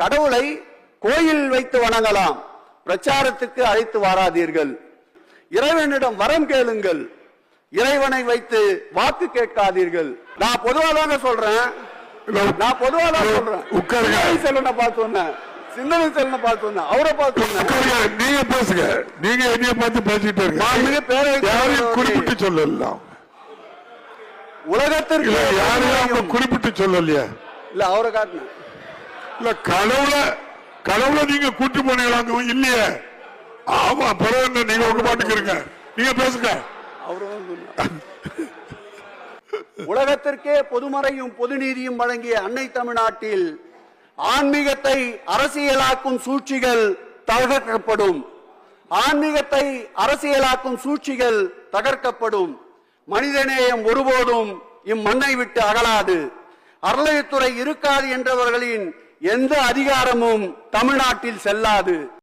கடவுளை கோயில் வைத்து வணங்கலாம். பிரச்சாரத்துக்கு அழைத்து வாராதீர்கள். இறைவனிடம் வரம் கேளுங்கள். இறைவனை வைத்து வாக்கு கேட்காதீர்கள். நான் பொதுவா தாங்க சொல்றேன். நான் பொதுவா தான் சொல்றேன். செல்வனை பார்த்து சொன்னேன் சிந்தனை செல்வனை பார்த்து சொன்னேன் அவரை பார்த்து சொன்னேன். நீங்க பேசுங்க. நீங்க என்னைய பார்த்து பேசிட்டு மாண்புமிகு இருக்க பேரவைத் யாரையும் தலைவர் குறிப்பிட்டு சொல்லலாம் உலகத்திற்கு யாரையும் குறிப்பிட்டு சொல்லலையே? இல்ல அவரை காட்டினேன். இல்ல கடவுளை கடவுளை நீங்க கூட்டி போனீங்களாங்க இல்லையே. ஆமா பரவாயில்ல நீங்க உங்க பாட்டுக்கு இருங்க. நீங்க பேசுங்க. உலகத்திற்கே பொதுமறையும் பொதுநீதியும் வழங்கிய அன்னை தமிழ்நாட்டில் ஆன்மீகத்தை அரசியலாக்கும் சூழ்ச்சிகள் தகர்க்கப்படும். ஆன்மீகத்தை அரசியலாக்கும் சூழ்ச்சிகள் தகர்க்கப்படும். மனிதநேயம் ஒருபோதும் இம்மண்ணை விட்டு அகலாது. அறநிலையத்துறை இருக்காது என்றவர்களின் எந்த அதிகாரமும் தமிழ்நாட்டில் செல்லாது.